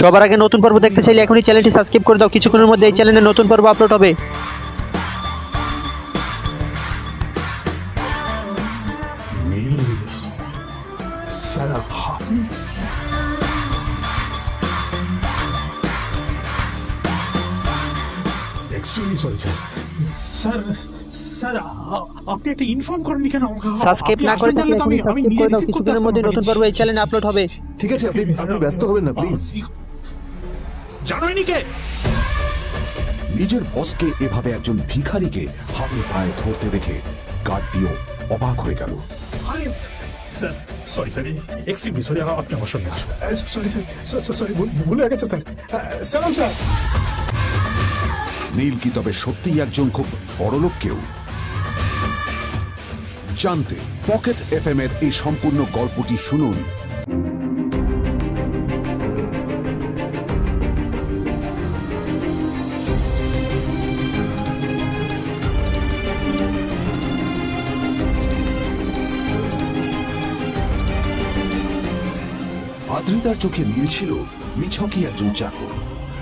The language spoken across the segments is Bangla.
সবার আগে নতুন পর্ব দেখতে চাইলে এখনই চ্যানেলটি সাবস্ক্রাইব করে দাও। কিছুক্ষণের মধ্যে এই চ্যানেলে নতুন পর্ব আপলোড হবে। স্যার স্যার স্যার স্যার আ- আপনি একটা ইনফর্ম করেননি কেন সাবস্ক্রাইব না করে থাকলে আমি আমি নিজে রিসিভ করতে কিছুক্ষণের মধ্যে নতুন পর্ব এই চ্যানেলে আপলোড হবে। ঠিক আছে আপনি আপনি ব্যস্ত হবেন না প্লিজ জানোই কে? নিজের বসকে এভাবে একজন ভিখারিকে হাতে পায়ে ধরতে দেখে গার্ডটিও অবাক হয়ে গেল। আরে sir sorry sir extremely sorry আপনি আমার সঙ্গে আসুন। সরি স্যার সরি ভুল হয়ে গেছে স্যার। সালাম স্যার। নীল কি তবে সত্যিই একজন খুব বড়লোক কেউ? জানতে পকেট এফ এর এই সম্পূর্ণ গল্পটি শুনুন। আদ্রিতার চোখে নীল ছিল মিছকি একজন চাকর।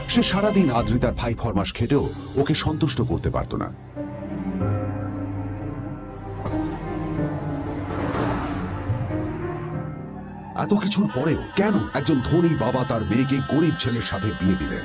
সে সারাদিন আদ্রিতার ভাই ফরমাস খেটেও ওকে সন্তুষ্ট করতে পারত না। এত কিছুর পরেও কেন একজন ধনী বাবা তার মেয়েকে গরিব ছেলের সাথে বিয়ে দিলেন?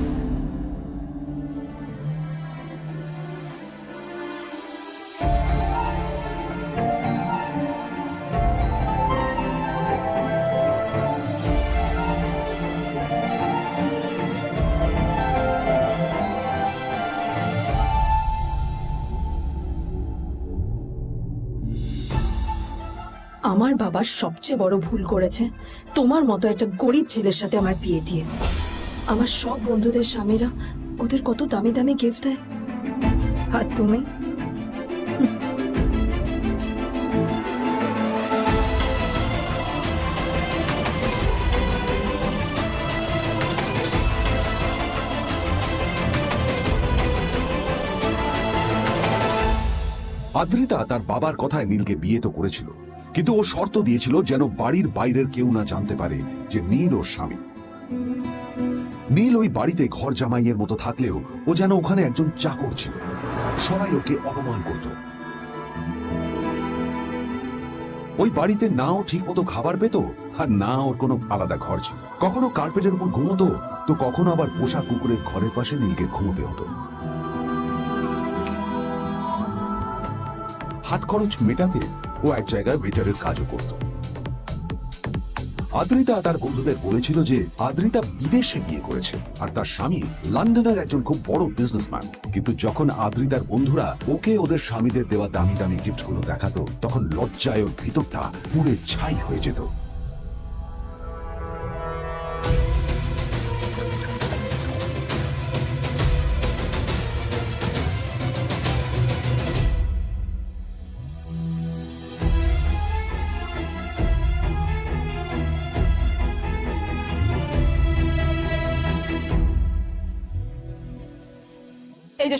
আমার বাবা সবচেয়ে বড় ভুল করেছে। তোমার মতো একটা গরিব ছেলের সাথে আমার বিয়ে দিয়ে। আমার সব বন্ধুদের স্বামীরা ওদের কত দামি দামি গিফট দেয়। আর তুমি? আদ্রিতা তার বাবার কথায় নীলকে বিয়ে তো করেছিল। কিন্তু ও শর্ত দিয়েছিল যেন বাড়ির বাইরের কেউ না জানতে পারে যে নীল ওর স্বামী। নীল ওই বাড়িতে ঘর জামাইয়ের মতো থাকলেও ও যেন ওখানে একজন চাকর ছিল। সবাই ওকে অপমান করত। ওই বাড়িতে না ও ঠিক মতো খাবার পেত আর না ওর কোনো আলাদা ঘর ছিল। কখনো কার্পেটের উপর ঘুমতো তো কখনো আবার পোষা কুকুরের ঘরের পাশে নীলকে ঘুমোতে হতো। হাত খরচ মেটাতে ও এক জায়গায় ওয়েটারের কাজও করত। আদ্রিতা তার বন্ধুদের বলেছিল যে আদ্রিতা বিদেশে বিয়ে করেছে আর তার স্বামী লন্ডনের একজন খুব বড় বিজনেসম্যান কিন্তু যখন আদ্রিতার বন্ধুরা ওকে ওদের স্বামীদের দেওয়া দামি দামি গিফটগুলো দেখাতো, তখন লজ্জায় ওর ভিতরটা পুড়ে ছাই হয়ে যেত।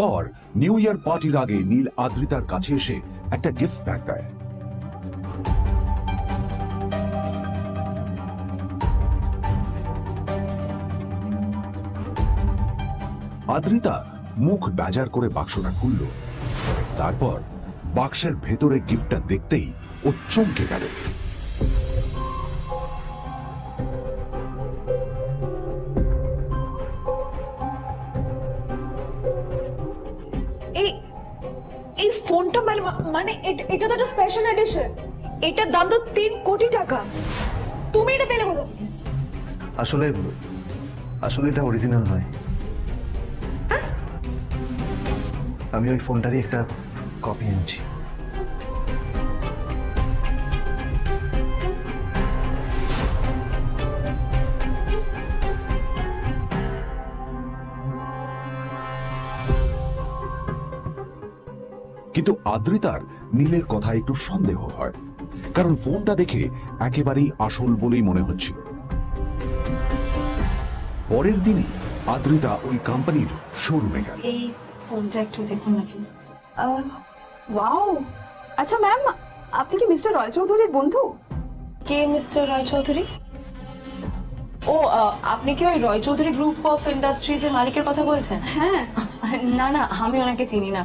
পর নিউ ইয়ার পার্টির আগে নীল আদ্রিতার কাছে এসে একটা গিফট প্যাক দেয়। আদ্রিতা মুখ বাজার করে বাক্সটা খুলল। তারপর বাক্সের ভেতরে গিফটটা দেখতেই ও চমকে গেল। এট- তো একটা স্পেশাল এডিশন এটার দাম তো তিন কোটি টাকা। তুমি এটা পেলে বলো আসলে আসলে এটা অরিজিনাল নয়। আমি ওই ফোনটারই একটা কপি এনেছি। কিন্তু আদ্রিতার নীলের কথা একটু সন্দেহ হয় কারণ ফোনটা দেখে একেবারেই আসল বলেই মনে হচ্ছিল। পরের দিনই আদ্রিতা ওই কোম্পানির শোরুমে গেল। এই ফোনটা একটু দেখুন না প্লিজ ওয়াও! আচ্ছা ম্যাম আপনি কি মিস্টার রয় চৌধুরীর বন্ধু? কে মিস্টার রয় চৌধুরী? ও আহ, আপনি কি ওই Roy Chowdhury group of industries এর মালিকের কথা বলছেন? হ্যাঁ। না না আমি ওনাকে চিনি না।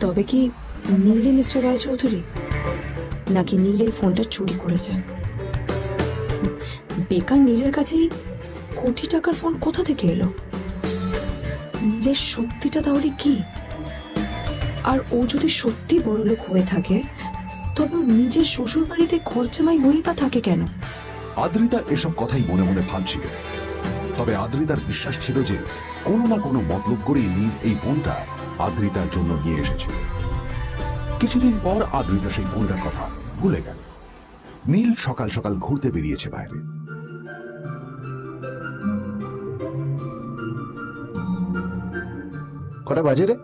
তবে কি নীলে মিস্টার রয় চৌধুরী নাকি নীল ফোনটা চুরি করেছে? বেকার নীলের কাছেই কোটি টাকার ফোন কোথা থেকে এলো? নীলের শক্তিটা তাহলে কি? আর ও যদি সত্যি বড় লোক হয়ে থাকে, তবে নিজের শ্বশুর বাড়িতে খরচামাই হয়েই থাকে কেন? আদ্রিতা এসব কথাই মনে মনে ভাবছিল। তবে আদ্রিতার বিশ্বাস ছিল যে কোনো না কোনো মতলব করেই নীল এই ফোনটা আদ্রিতার জন্য নিয়ে এসেছিল। কিছুদিন পর আদ্রিতা সেই ফোনটার কথা ভুলে গেল। নীল সকাল সকাল ঘুরতে বেরিয়েছে বাইরে। কটা বাজে রে?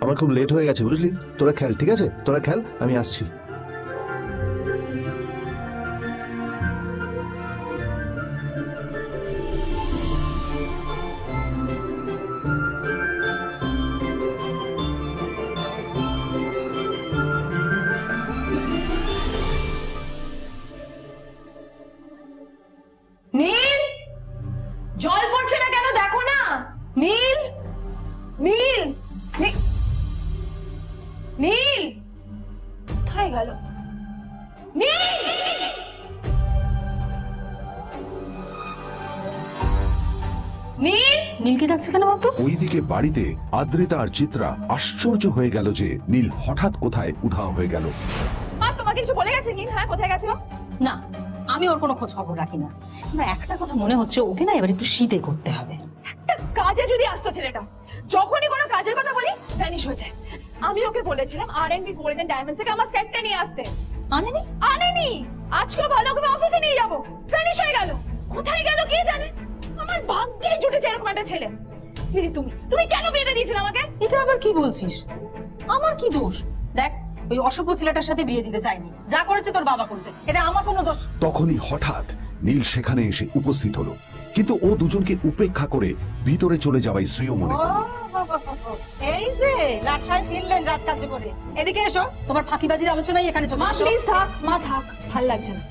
আমার খুব লেট হয়ে গেছে, বুঝলি? তোরা খেল, ঠিক আছে? তোরা খেল, আমি আসছি। বাড়িতে আদ্রিতা আর চিত্রা আশ্চর্য হয়ে গেল যে নীল হঠাৎ কোথায় উধাও হয়ে গেল। মা তোমাকে কিছু বলে গেছে নীল হ্যাঁ কোথায় গেছে ও? না আমি ওর কোনো খোঁজ খবর রাখি না। না একটা কথা মনে হচ্ছে ওকে না এবার একটু শীতে করতে হবে। একটা কাজে যদি আসতো ছেলেটা যখনই কোনো কাজের কথা বলি ভ্যানিশ হয়ে যায়। আমি ওকে বলেছিলাম R and B golden diamond থেকে আমার সেটটা নিয়ে আসতে। আনেনি? আনেনি! আজকে ভালো করে অফিসে নিয়ে যাব। ভ্যানিশ হয়ে গেল। কোথায় গেল কে জানে? আমার ভাগ্যে জুটেছে এরকম একটা ছেলে। দিদি তুমি তুমি কেন বিয়েটা দিয়েছিলে আমাকে? এটা আবার কি বলছিস? আমার কি দোষ? দেখ ওই অসভ্য ছেলেটার সাথে বিয়ে দিতে চাইনি। যা করেছে তোর বাবা করেছে এটা আমার কোনো দোষ। তখনই হঠাৎ নীল সেখানে এসে উপস্থিত হলো। কিন্তু ও দুজনকে উপেক্ষা করে ভিতরে চলে যাওয়াই শ্রেয় মনে করল এই যে লাট ফিরলেন রাজকার্য করে। এদিকে এসো তোমার ফাঁকিবাজির আলোচনাই এখানে চলছে। মা। প্লিজ থাক মা থাক ভালো লাগছে না।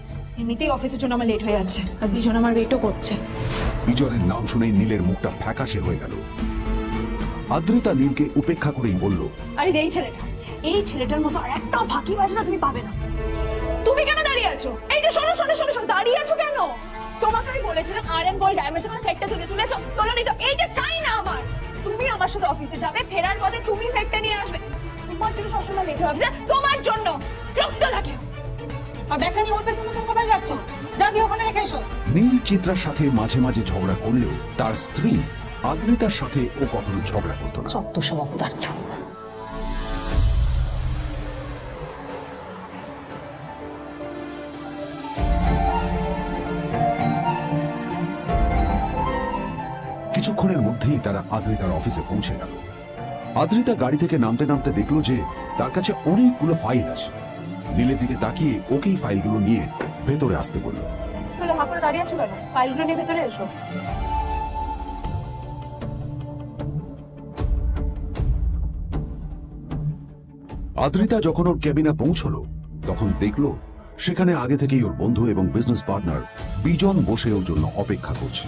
এমনিতেই অফিসের জন্য আমার লেট হয়ে যাচ্ছে। আর বিজন আমার ওয়েটও করছে। বিজয়ের নাম শুনেই নীলের মুখটা ফ্যাকাশে হয়ে গেল। আদ্রিতা নীলকে উপেক্ষা করেই বলল আরে যে এই ছেলেটা এই ছেলেটার মতো আর একটাও ফাঁকি বাজনা তুমি পাবে না। তুমি কেন দাঁড়িয়ে আছো? এই যে শোনো শোনো শোনো শোনো দাঁড়িয়ে আছো কেন? তোমাকে আমি বলেছিলাম আর এন গোল্ড ডায়মন্ড তোমার সেটটা তুলে তুলেছো তোলনি তো এইটা চাই না আমার? তুমি আমার সাথে অফিসে যাবে ফেরার পথে তুমি সেটটা নিয়ে আসবে। তোমার জন্য সবসময় লেট হবে তোমার জন্য রক্ত লাগে। আর ব্যাগটা নিয়ে ওর পেছনে পেছনে কোথায় যাচ্ছ? যা দিয়ে ওখানে রেখে এসো। নীল চিত্রার সাথে মাঝে মাঝে ঝগড়া করলেও তার স্ত্রী আদ্রিতার সাথে ও কখনো ঝগড়া করতো না। সত্য সব অপদার্থ কিছুক্ষণের মধ্যেই তারা আদ্রিতার অফিসে পৌঁছে গেল। আদ্রিতা গাড়ি থেকে নামতে নামতে দেখল যে তার কাছে অনেকগুলো ফাইল আছে। নীলের দিকে তাকিয়ে ওকেই ফাইলগুলো নিয়ে ভেতরে আসতে বলল। তাহলে হাঁ করে দাঁড়িয়ে আছো কেন? ফাইলগুলো নিয়ে ভেতরে এসো। আদ্রিতা যখন ওর কেবিনে পৌঁছলো তখন দেখল সেখানে আগে থেকেই ওর বন্ধু এবং বিজনেস পার্টনার বিজন বসে ওর জন্য অপেক্ষা করছে।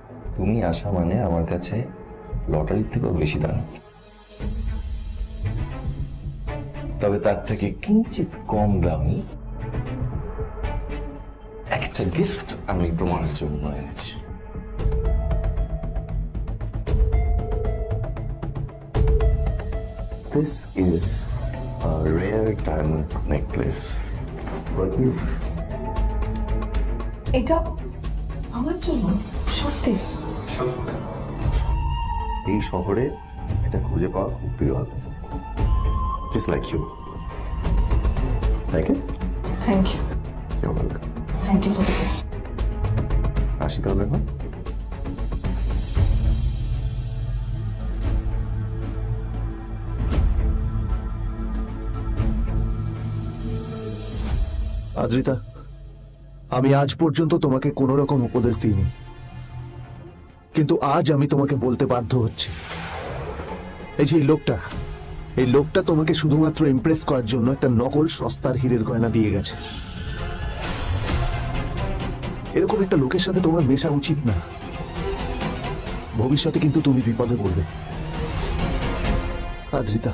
তুমি আসা মানে আমার কাছে লটারির থেকেও বেশি দাম তবে তার থেকে কিঞ্চিত কম দামি একটা গিফট আমি তোমার জন্য এনেছি This is a rare diamond necklace. For you. এটা আমার জন্য, সত্যি এই শহরে এটা খুঁজে পাওয়া খুব বিরল just like you thank you thank you thank you for the gift আসি তাহলে এখন। আদ্রিতা আমি আজ পর্যন্ত তোমাকে কোনো রকম উপদেশ দিইনি। কিন্তু আজ আমি তোমাকে বলতে বাধ্য হচ্ছি। এই যে লোকটা, এই লোকটা তোমাকে শুধুমাত্র ইমপ্রেস করার জন্য একটা নকল সস্তার হীরের গয়না দিয়ে গেছে। এরকম একটা লোকের সাথে তোমার মেশা উচিত না। ভবিষ্যতে কিন্তু তুমি বিপদে পড়বে। আদ্রিতা,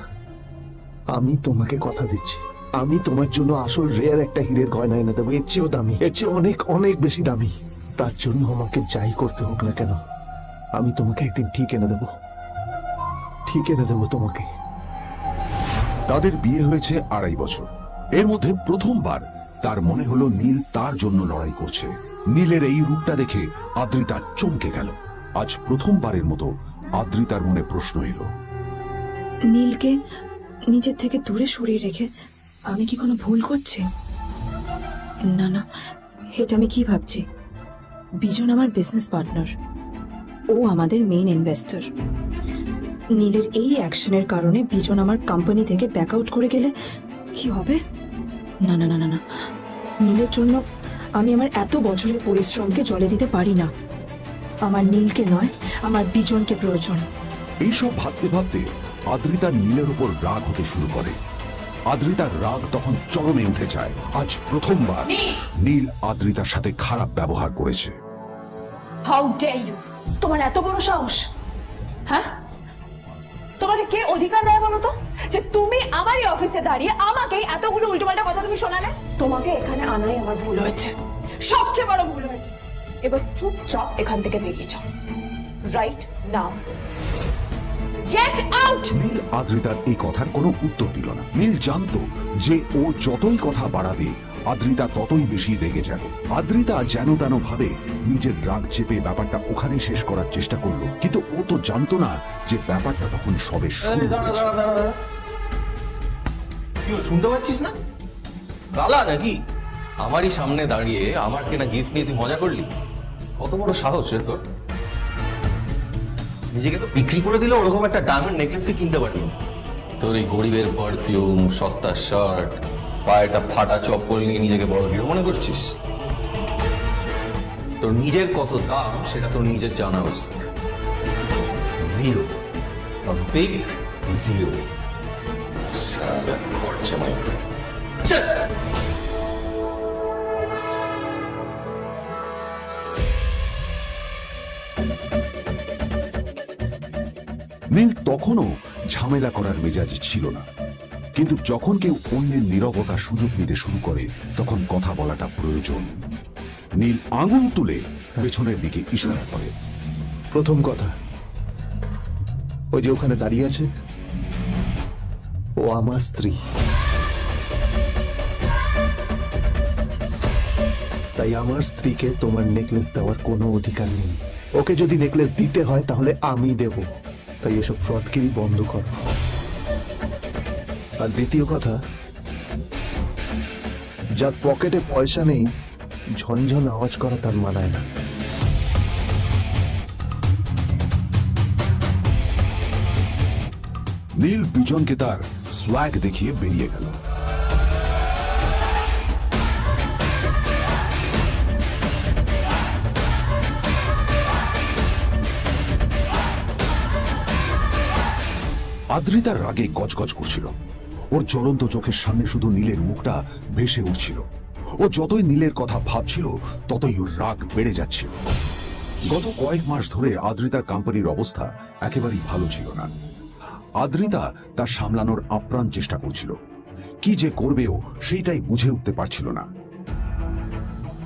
আমি তোমাকে কথা দিচ্ছি। আমি তোমার জন্য আসল রেয়ার একটা হীরের গয়না এনে দেবো। এর চেয়েও দামি, এর চেয়ে অনেক অনেক বেশি দামি। তার জন্য আমাকে যাই করতে হোক না কেন আমি তোমাকে একদিন ঠিক এনে দেবো। ঠিক এনে দেবো তোমাকে। তাদের বিয়ে হয়েছে আড়াই বছর। এর মধ্যে প্রথমবার তার মনে হলো নীল তার জন্য লড়াই করছে। নীলের এই রূপটা দেখে আদ্রিতা চমকে গেল। আজ প্রথমবারের মতো আদ্রিতার মনে প্রশ্ন এলো। নীলকে নিজের থেকে দূরে সরিয়ে রেখে আমি কি কোনো ভুল করছি? না না এটা আমি কি ভাবছি? বিজন আমার বিজনেস পার্টনার ও আমাদের মেইন ইনভেস্টর নীলের এই অ্যাকশনের কারণে বিজন আমার কোম্পানি থেকে ব্যাক আউট করে গেলে কি হবে? না না না না না। নীলের জন্য আমি আমার এত বছরের পরিশ্রমকে জলে দিতে পারি না। আমার নীলকে নয় আমার বিজনকে প্রয়োজন। এইসব ভাবতে ভাবতে আদ্রিতার নীলের উপর রাগ হতে শুরু করে। আদ্রিতার রাগ তখন চরমে উঠে যায়। আজ প্রথমবার নীল! আদ্রিতার সাথে খারাপ ব্যবহার করেছে। হাউ ডে ইউ তোমার এত বড় সাহস? হ্যাঁ? তোমাকে কে অধিকার দেয় বলো তো? যে তুমি আমারই অফিসে দাঁড়িয়ে আমাকে এতগুলো উল্টোপাল্টা কথা তুমি শোনালে? তোমাকে এখানে আনাই আমার ভুল হয়েছে। সবচেয়ে বড় ভুল হয়েছে। এবার চুপচাপ এখান থেকে বেরিয়ে যাও। Right now get out Neel আদ্রিতার এই কথার কোনো উত্তর দিল না। নীল জানতো যে ও যতই কথা বাড়াবে আদ্রিতা ততই বেশি রেগে যাবে আদ্রিতা যেন তেন ভাবে নিজের রাগ চেপে ব্যাপারটা ওখানে শেষ করার চেষ্টা করল। কিন্তু ও তো জানতো না যে ব্যাপারটা তখন সবে শুরু হয়েছে। শুনতে পাচ্ছিস না? গালা নাকি? আমারই সামনে দাঁড়িয়ে আমার কেনা গিফট নিয়ে তুই মজা করলি? কত বড় সাহস রে তোর। নিজেকে তো বিক্রি করে দিলে ওরকম একটা ডায়মন্ড নেকলেস তুই কিনতে পারবি তোর এই গরিবের পারফিউম সস্তা শার্ট পায়েটা ফাটা চপ্পল নিয়ে নিজেকে বড় হিরো মনে করছিস? তোর নিজের কত দাম সেটা তোর নিজের জানা উচিত। জিরো বিগ জিরো নীল তখনও ঝামেলা করার মেজাজ ছিল না। কিন্তু যখন কেউ অন্যের নীরবতা সুযোগ নিতে শুরু করে তখন কথা বলাটা প্রয়োজন। নীল আঙুল তুলে পেছনের দিকে ইশারা করে। প্রথম কথা ওই যে ওখানে দাঁড়িয়ে আছে ও আমার স্ত্রী। তাই আমার স্ত্রীকে তোমার নেকলেস দেওয়ার কোনো অধিকার নেই। ওকে যদি নেকলেস দিতে হয় তাহলে আমি দেব। তাই এসব ফ্রডগিরি বন্ধ কর। আর দ্বিতীয় কথা, যার পকেটে পয়সা নেই, ঝনঝন আওয়াজ করা তার মানায় না। নীল বিজনকে তার সোয়াগ দেখিয়ে বেরিয়ে গেল। আদ্রিতার রাগে গজগজ করছিল। ওর জ্বলন্ত চোখের সামনে শুধু নীলের মুখটা ভেসে উঠছিল। ও যতই নীলের কথা ভাবছিল, ততই ওর রাগ বেড়ে যাচ্ছিল। গত কয়েক মাস ধরে আদ্রিতার কোম্পানির অবস্থা একেবারেই ভালো ছিল না। আদ্রিতা তা সামলানোর আপ্রাণ চেষ্টা করছিল। কি যে করবে ও সেইটাই বুঝে উঠতে পারছিল না।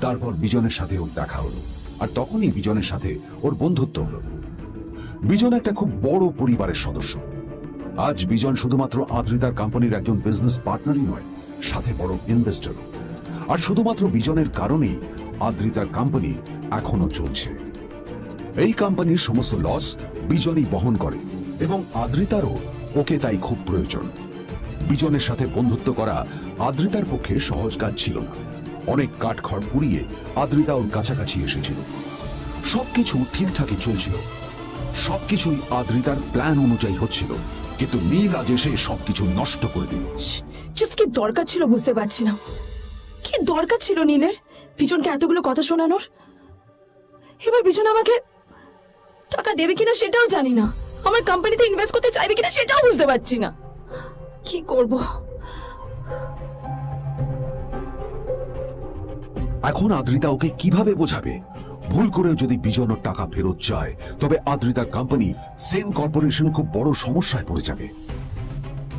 তারপর বিজনের সাথে ওর দেখা হলো, আর তখনই বিজনের সাথে ওর বন্ধুত্ব হলো। বিজন একটা খুব বড় পরিবারের সদস্য। আজ বিজন শুধুমাত্র আদ্রিতার কোম্পানির একজন বিজনেস পার্টনারই নয়, সাথে বড় ইনভেস্টর আর শুধুমাত্র বিজনের কারণেই আদ্রিতার কোম্পানি এখনও চলছে। এই কোম্পানির সমস্ত লস বিজনই বহন করে এবং আদ্রিতারও ওকে তাই খুব প্রয়োজন। বিজনের সাথে বন্ধুত্ব করা আদ্রিতার পক্ষে সহজ কাজ ছিল না। অনেক কাঠখড় পুড়িয়ে আদ্রিতা ওর কাছাকাছি এসেছিল। সবকিছু ঠিকঠাকই চলছিল। সবকিছুই আদ্রিতার প্ল্যান অনুযায়ী হচ্ছিল। কিন্তু নীল আজ এসে সবকিছু নষ্ট করে দিল। জাস্ট কি দরকার ছিল বুঝতে পারছি না। কি দরকার ছিল নীলের? পিছনকে এতগুলো কথা শোনানোর? এবার পিছন আমাকে টাকা দেবে কিনা সেটাও জানি না। আমার কোম্পানিতে ইনভেস্ট করতে চাইবে কিনা সেটাও বুঝতে পারছি না। কি করব? এখন আদ্রিতা ওকে কীভাবে বোঝাবে? ভুল করে যদি বিজন ওর টাকা ফেরত চায় তবে আদ্রিতার কোম্পানি সেন কর্পোরেশন খুব বড় সমস্যায় পড়ে যাবে।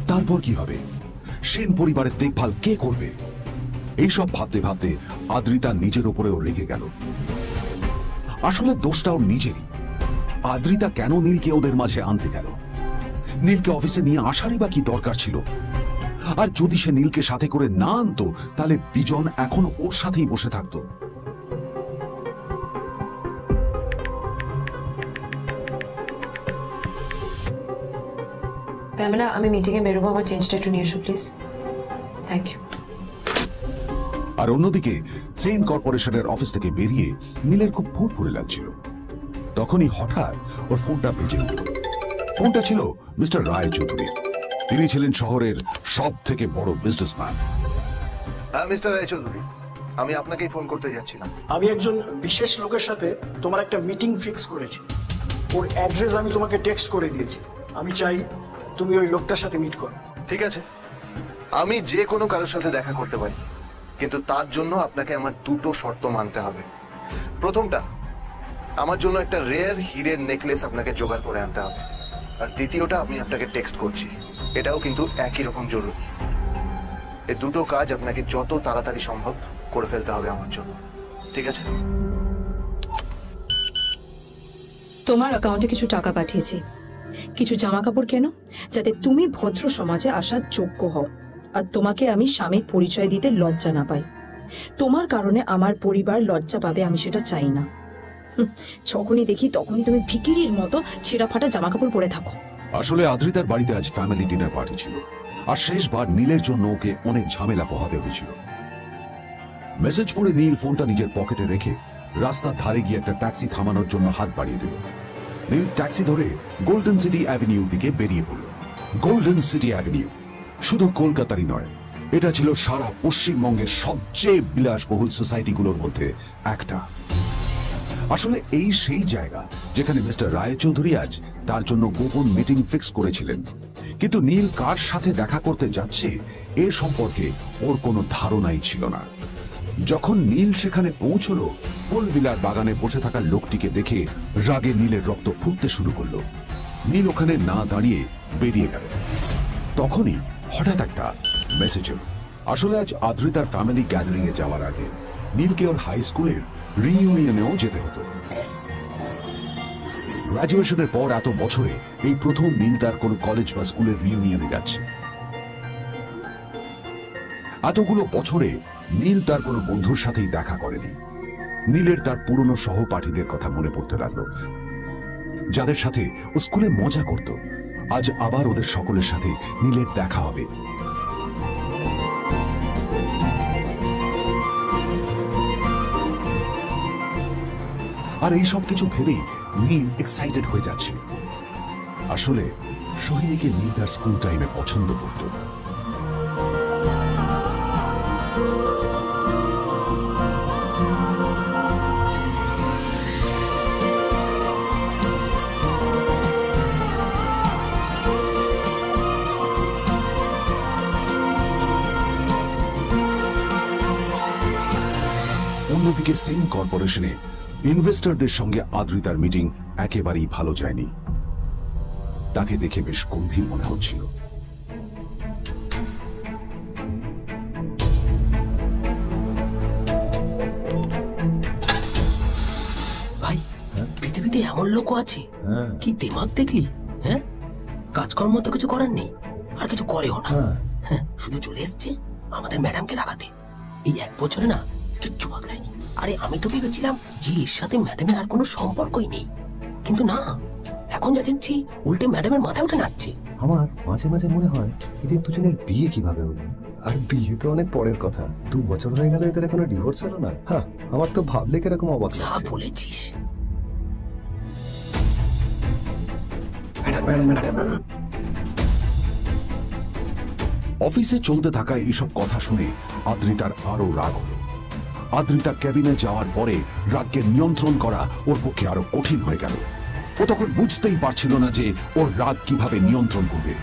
তারপর কি হবে? সেন পরিবারের দেখভাল কে করবে? এইসব ভাবতে ভাবতে আদ্রিতা নিজের উপরেও রেগে গেল। আসলে দোষটা ওর নিজেরই। আদ্রিতা কেন নীলকে ওদের মাঝে আনতে গেল? নীলকে অফিসে নিয়ে আসারই বা কি দরকার ছিল? আর যদি সে নীলকে সাথে করে না আনতো, তাহলে বিজন এখন ওর সাথেই বসে থাকতো। প্যামেলা আমি মিটিংয়ে বেরোবো আমার চেঞ্জটা একটু নিয়ে এসো প্লিজ থ্যাংক ইউ আর অন্যদিকে সেন কর্পোরেশনের অফিস থেকে বেরিয়ে নীলের খুব ফুরফুরে লাগছিল। তখনই হঠাৎ ওর ফোনটা বেজে উঠল। ফোনটা ছিল মিস্টার রায় চৌধুরী তিনি ছিলেন শহরের সব থেকে বড় বিজনেসম্যান হ্যাঁ মিস্টার রায়চৌধুরী আমি আপনাকেই ফোন করতে যাচ্ছিলাম। আমি একজন বিশেষ লোকের সাথে তোমার একটা মিটিং ফিক্স করেছি। ওর অ্যাড্রেস আমি তোমাকে টেক্সট করে দিয়েছি। আমি চাই তুমি ওই লোকটার সাথে মিট করো। ঠিক আছে। আমি যে কোনো কারোর সাথে দেখা করতে পারি। কিন্তু তার জন্য আপনাকে আমার দুটো শর্ত মানতে হবে। প্রথমটা আমার জন্য একটা রেয়ার হিরের নেকলেস আপনাকে জোগাড় করে আনতে হবে। আর দ্বিতীয়টা আমি আপনাকে টেক্সট করছি। এটাও কিন্তু একই রকম জরুরি। এই দুটো কাজ আপনাকে যত তাড়াতাড়ি সম্ভব করে ফেলতে হবে আমার জন্য। ঠিক আছে? তোমার অ্যাকাউন্টে কিছু টাকা পাঠিয়েছি। কিছু জামা কাপড় কেন, যাতে তুমি ভদ্র সমাজে আসার যোগ্য হও। আর তোমাকে আমি স্বামীর পরিচয় দিতে লজ্জা না পাই। তোমার কারণে আমার পরিবার লজ্জা পাবে, আমি সেটা চাই না। যখনই দেখি তখনই তুমি ভিকিরির মতো ছেঁড়া ফাটা জামা কাপড় পরে থাকো। আসলে আদ্রিতার বাড়িতে আজ ফ্যামিলি ডিনার পার্টি ছিল। আর শেষবার নীলের জন্য ওকে অনেক ঝামেলা পোহাতে হয়েছিল। মেসেজ পড়ে নীল ফোনটা নিজের পকেটে রেখে রাস্তার ধারে গিয়ে একটা ট্যাক্সি থামানোর জন্য হাত বাড়িয়ে দিল। নীল ট্যাক্সি ধরে গোল্ডেন সিটি অ্যাভিনিউ দিকে বেরিয়ে পড়ল। Golden city avenue. শুধু কলকাতারই নয়, এটা ছিল সারা পশ্চিমবঙ্গের সবচেয়ে বিলাসবহুল সোসাইটিগুলোর মধ্যে একটা। আসলে এই সেই জায়গা যেখানে মিস্টার রায়চৌধুরী আজ তার জন্য গোপন মিটিং ফিক্স করেছিলেন। কিন্তু নীল কার সাথে দেখা করতে যাচ্ছে এ সম্পর্কে ওর কোনো ধারণাই ছিল না। যখন নীল সেখানে পৌঁছলো, ফুলভিলার বাগানে বসে থাকা লোকটিকে দেখে রাগে নীলের রক্ত ফুটতে শুরু করল। নীল ওখানে না দাঁড়িয়ে বেরিয়ে গেল। তখনই হঠাৎ একটা মেসেজ এলো। আসলে আজ আদ্রিতার ফ্যামিলি গ্যাদারিং এ যাওয়ার আগে নীলকে ওর হাই স্কুলের রিইউনিয়নেও যেতে হতো। গ্রাজুয়েশনের পর এত বছরে এই প্রথম নীল তার কোনো কলেজ বা স্কুলের রিইউনিয়নে যাচ্ছে। এতগুলো বছরে নীল তার কোনো বন্ধুর সাথেই দেখা করেনি। নীলের তার পুরনো সহপাঠীদের কথা মনে পড়তে লাগল। যাদের সাথে ও স্কুলে মজা করত, আজ আবার ওদের সকলের সাথে নীলের দেখা হবে। আর এই সব কিছু ভেবেই নীল এক্সাইটেড হয়ে যাচ্ছে। আসলে, সোহিনীকে নীল তার স্কুল টাইমে পছন্দ করত। সিং কর্পোরেশনে ইনভেস্টরদের সঙ্গে আদ্রিতার মিটিং একেবারেই ভালো যায়নি। তাকে দেখে বেশ গম্ভীর মনে হচ্ছিল। ভাই পৃথিবীতে এমন লোকও আছে। কি দিমাগ দেখলি? হ্যাঁ? কাজকর্ম তো কিছু করার নেই আর কিছু করেও না। হ্যাঁ। শুধু চলে এসছে আমাদের ম্যাডামকে রাখাতে এই এক বছরে না কিচ্ছু বদলায়নি। আরে আমি তো ভেবেছিলাম যে এর সাথে ম্যাডামের আর কোনো সম্পর্কই নেই। কিন্তু না এখন যা দেখছি উল্টে ম্যাডামের মাথায় উঠে নাচছে। আমার মাঝে মাঝে মনে হয় এদের দুজনের বিয়ে কীভাবে হলো? আর বিয়ে তো অনেক পরের কথা। দু বছর হয়ে গেল এদের এখনও ডিভোর্স হলো না। হ্যাঁ আমার তো ভাবলে কীরকম অবাক যা। বলেছিস। অফিসে চলতে থাকা এইসব কথা শুনে আদ্রিতার আরও রাগ হলো। আদ্রিতা ক্যাবিনে যাওয়ার পরে রাগকে নিয়ন্ত্রণ করা ওর পক্ষে আরও কঠিন হয়ে গেল। ও তখন বুঝতেই পারছিল না যে ওর রাগ কীভাবে নিয়ন্ত্রণ করবে।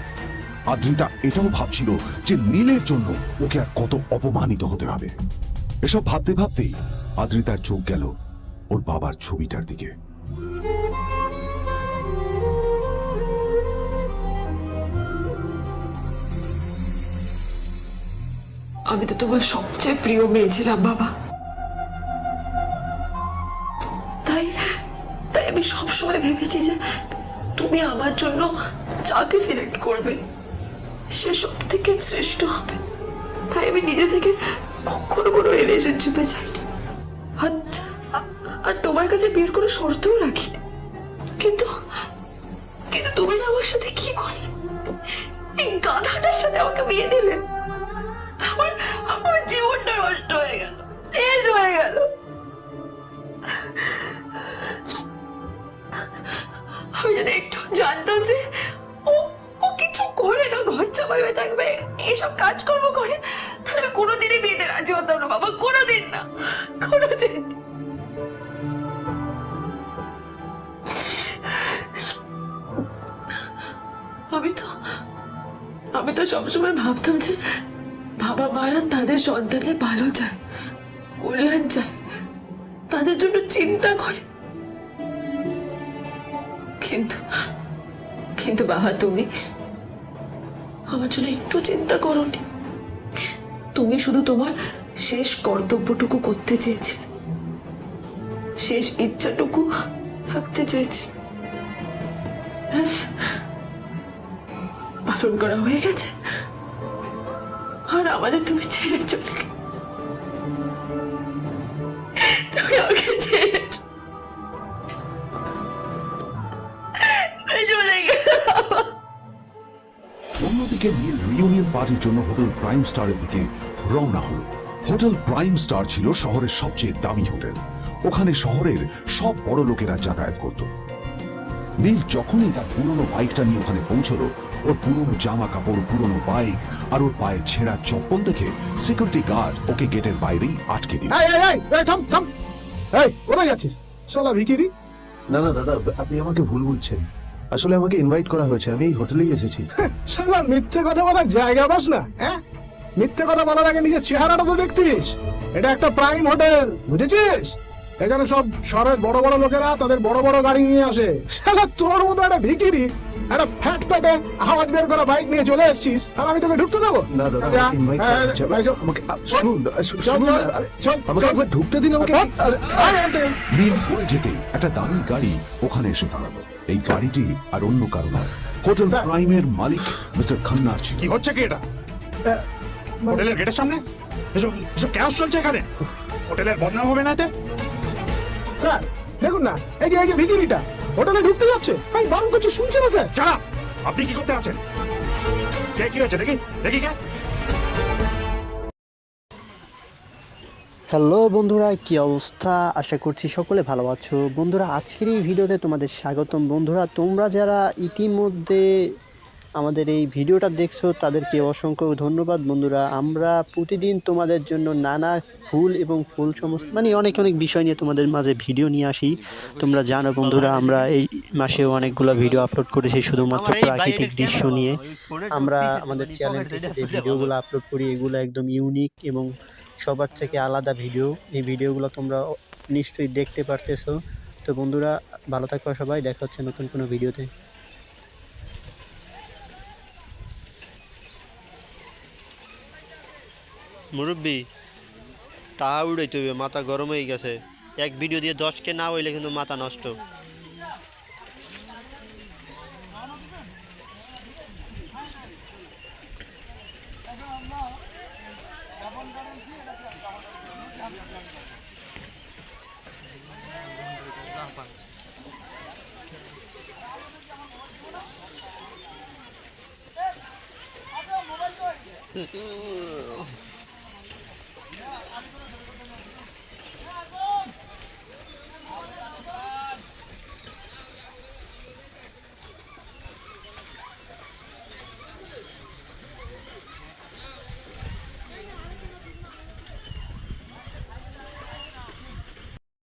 আদ্রিতা এটাও ভাবছিল যে নীলের জন্য ওকে আর কত অপমানিত হতে হবে। এসব ভাবতে ভাবতেই আদ্রিতার চোখ গেল ওর বাবার ছবিটার দিকে। আমি তো তোমার সবচেয়ে প্রিয় মেয়ে ছিলাম, বাবা। সবসময় ভেবেছি যে তুমি আমার জন্য যাকে সিলেক্ট করবে, সে সব থেকে শ্রেষ্ঠ হবে। তাই আমি নিজে থেকে কখনো কোনো রিলেশনশিপে যাইনি। আর তোমার কাছে বিয়ের কোনো শর্তও রাখিনি। কিন্তু কিন্তু তুমি না আমার সাথে কি করলে? এই গাধাটার সাথে আমাকে বিয়ে দিলে? আমার আমার জীবনটা নষ্ট হয়ে গেল, শেষ হয়ে গেল। আমি যদি একটু জানতাম যে ও ও কিছু করে না, ঘর চাপাই হয়ে থাকবে এইসব কাজকর্ম করে, তাহলে আমি কোনোদিনই বিয়েতে রাজি হতাম না, বাবা, কোনোদিন না, কোনোদিন। আমি তো আমি তো সবসময় ভাবতাম যে বাবা মারা তাদের সন্তানের ভালো চায়, কল্যাণ চায়, তাদের জন্য চিন্তা করে। কিন্তু কিন্তু বাবা তুমি আমার জন্য একটু চিন্তা করোনি। তুমি শুধু তোমার শেষ কর্তব্যটুকু করতে চেয়েছিলে। শেষ ইচ্ছাটুকু রাখতে চেয়েছি পালন করা হয়ে গেছে। আর আমাদের তুমি ছেড়ে চলে গেলে। পার্টির জন্য হোটেল প্রাইম স্টারের দিকে রওনা হলো। হোটেল প্রাইম স্টার ছিল শহরের সবচেয়ে দামি হোটেল। ওখানে শহরের সব বড় লোকেরা যাতায়াত করত। নীল যখনই তার পুরনো বাইকটা নিয়ে ওখানে পৌঁছলো ওর পুরনো জামা কাপড় পুরনো বাইক আর ওর পায়ে ছেঁড়া চপ্পল দেখে সিকিউরিটি গার্ড ওকে গেটের বাইরেই আটকে দিল। এই, এই, এই, এই, থাম থাম। এই কোথায় যাচ্ছিস? শালা ভিকিরি। না না দাদা আপনি আমাকে ভুল বুঝছেন আসলে আমাকে ইনভাইট করা হয়েছে আমি এই হোটেলেই এসেছি। শালা মিথ্যে কথা বলার জায়গা পাস না হ্যাঁ? মিথ্যে কথা বলার আগে নিজের চেহারাটা তো দেখতিস। এটা একটা প্রাইম হোটেল বুঝেছিস? এখানে সব শহরের বড় বড় লোকেরা তাদের বড় বড় গাড়ি নিয়ে আসে। শালা তোর মতো একটা ভিকিরি একটা ফ্যাট ফ্যাটে আওয়াজ বের করা বাইক নিয়ে চলে এসেছিস আর আমি তোকে ঢুকতে দেবো? না দাদা আমাকে ইনভাইট হ্যাঁ, শুনুন আমাকে একবার ঢুকতে দিন আমাকে। পড়ে যেতে একটা দামি গাড়ি ওখানে এসে দাঁড়াল। এই গাড়িটি আর অন্য কারও নয়। হোটেল। প্রাইমের মালিক মিস্টার খান্নার ছিল। কি হচ্ছে কি এটা? হোটেলের গেটের সামনে? এসব এসব ক্যাশ চলছে এখানে? হোটেলের বদনাম হবে না এতে? স্যার দেখুন না এই যে এই যে ভিকিরিটা হোটেলে ঢুকতে যাচ্ছে। আমি বারণ করছি শুনছে না স্যার? আপনি কি করতে আছেন? কে কি হয়েছে? দেখি দেখি কে? হ্যালো বন্ধুরা কি অবস্থা? আশা করছি সকলে ভালো আছো। বন্ধুরা আজকের এই ভিডিওতে তোমাদের স্বাগতম। বন্ধুরা তোমরা যারা ইতিমধ্যে আমাদের এই ভিডিওটা দেখছ তাদেরকে অসংখ্য ধন্যবাদ। বন্ধুরা আমরা প্রতিদিন তোমাদের জন্য নানা ফুল এবং ফুল সমস্ত মানে অনেক অনেক বিষয় নিয়ে তোমাদের মাঝে ভিডিও নিয়ে আসি। তোমরা জানো বন্ধুরা আমরা এই মাসেও অনেকগুলো ভিডিও আপলোড করেছি শুধুমাত্র প্রাকৃতিক দৃশ্য নিয়ে। আমরা আমাদের চ্যানেল যে ভিডিওগুলো আপলোড করি এগুলো একদম ইউনিক এবং সবার থেকে আলাদা ভিডিও। এই ভিডিওগুলো তোমরা নিশ্চয়ই দেখতে পারতেছো। তো বন্ধুরা, ভালো থাকো সবাই, দেখা হচ্ছে নতুন কোনো ভিডিওতে। মুরব্বী টাকা উড়াইতে হবে মাথা গরম হয়ে গেছে। এক ভিডিও দিয়ে দশকে না হইলে কিন্তু মাথা নষ্ট।